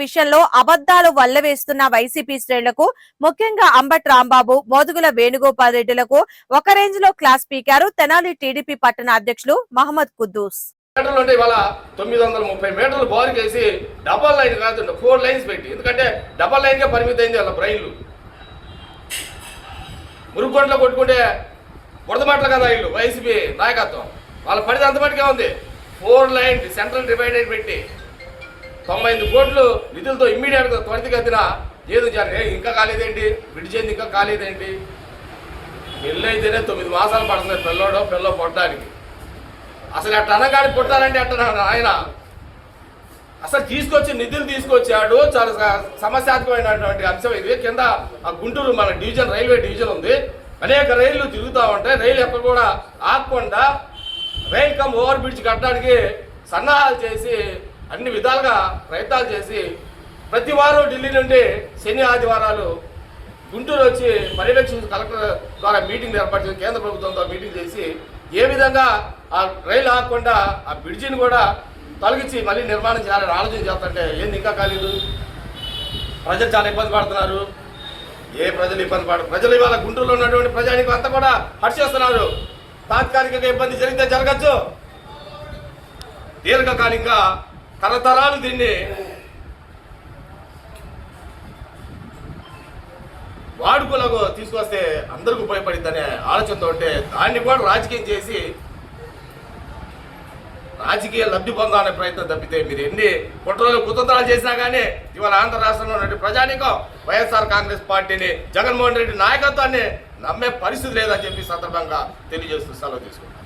విషయంలో అబద్దాలు వల్లవేస్తున్న వైసీపీ శ్రేణులకు ముఖ్యంగా అంబట్ రాంబాబు మోదుగుల వేణుగోపాల్ రెడ్డిలకు ఒక రేంజ్లో క్లాస్ పీకారు తెనాలి టీడీపీ పట్టణ అధ్యక్షులు మహమ్మద్ కుద్దూస్. మీటర్లు ఇవాళ తొమ్మిది వందల ముప్పై మీటర్లు బోర్ చేసి డబల్ లైన్ కాదు ఫోర్ లైన్స్ పెట్టి. ఎందుకంటే డబల్ లైన్గా పరిమితి అయింది వాళ్ళ బ్రైన్లు మురుగుంట్లో కొట్టుకుంటే బురదమట్ల కదా ఇల్లు వైసీపీ నాయకత్వం. వాళ్ళ పరిధి అంత ఉంది. ఫోర్ లైన్ సెంట్రల్ డివైడెడ్ పెట్టి. తొంభై ఎనిమిది కోట్లు నిధులతో ఇమ్మీడియట్గా త్వరితగతిన ఏదో జరిగే ఇంకా కాలేదేంటి? బ్రిడ్జ్ అయింది ఇంకా కాలేదేంటి? పెళ్ళి అయితేనే తొమ్మిది మాసాలు పడుతుంది పిల్లోడో పిల్లో పొట్టడానికి. అసలు అట్ట అనగాడి పుట్టాలంటే అట్ట ఆయన? అసలు తీసుకొచ్చి నిధులు తీసుకొచ్చాడు చాలా సమస్యాత్మకమైనటువంటి అంశం ఇది. కింద ఆ గుంటూరు మన డివిజన్ రైల్వే డివిజన్ ఉంది. అనేక రైళ్ళు తిరుగుతూ ఉంటాయి. రైలు ఎక్కడ కూడా ఆగకుండా రైల్ కమ్ ఓవర్ బ్రిడ్జ్ కట్టడానికి సన్నాహాలు చేసి అన్ని విధాలుగా ప్రయత్నాలు చేసి ప్రతి వారం ఢిల్లీ నుండి శని ఆదివారాలు గుంటూరు వచ్చి పర్యవేక్షణ కలెక్టర్ ద్వారా మీటింగ్ ఏర్పాటు చేసి కేంద్ర ప్రభుత్వంతో మీటింగ్ చేసి ఏ విధంగా ఆ రైలు ఆగకుండా ఆ బ్రిడ్జిని కూడా తొలగించి మళ్ళీ నిర్మాణం చేయాలని ఆలోచన చేస్తుంటే ఏంది ఇంకా కాలేదు ప్రజలు చాలా ఇబ్బంది పడుతున్నారు. ఏ ప్రజలు ఇబ్బంది పడరు ప్రజలు ఇవాళ గుంటూరులో ఉన్నటువంటి ప్రజానికి అంతా కూడా హర్ష చేస్తున్నారు తాత్కాలికంగా ఇబ్బంది జరిగితే జరగచ్చు. దీర్ఘకాలికంగా తరతరాలు దీన్ని వాడుకలకు తీసుకొస్తే అందరికి ఉపయోగపడిందనే ఆలోచనతో ఉంటే దాన్ని కూడా రాజకీయం చేసి రాజకీయ లబ్ధి పొందాలనే ప్రయత్నం తప్పితే మీరు ఎన్ని కుట్రలు కుతంత్రాలు చేసినా కానీ ఇవాళ ఆంధ్ర రాష్ట్రంలో ఉన్నటువంటి ప్రజానికం వైఎస్ఆర్ కాంగ్రెస్ పార్టీని జగన్మోహన్ రెడ్డి నాయకత్వాన్ని నమ్మే పరిస్థితి లేదని చెప్పి సందర్భంగా తెలియజేస్తూ సెలవు తీసుకుంటాను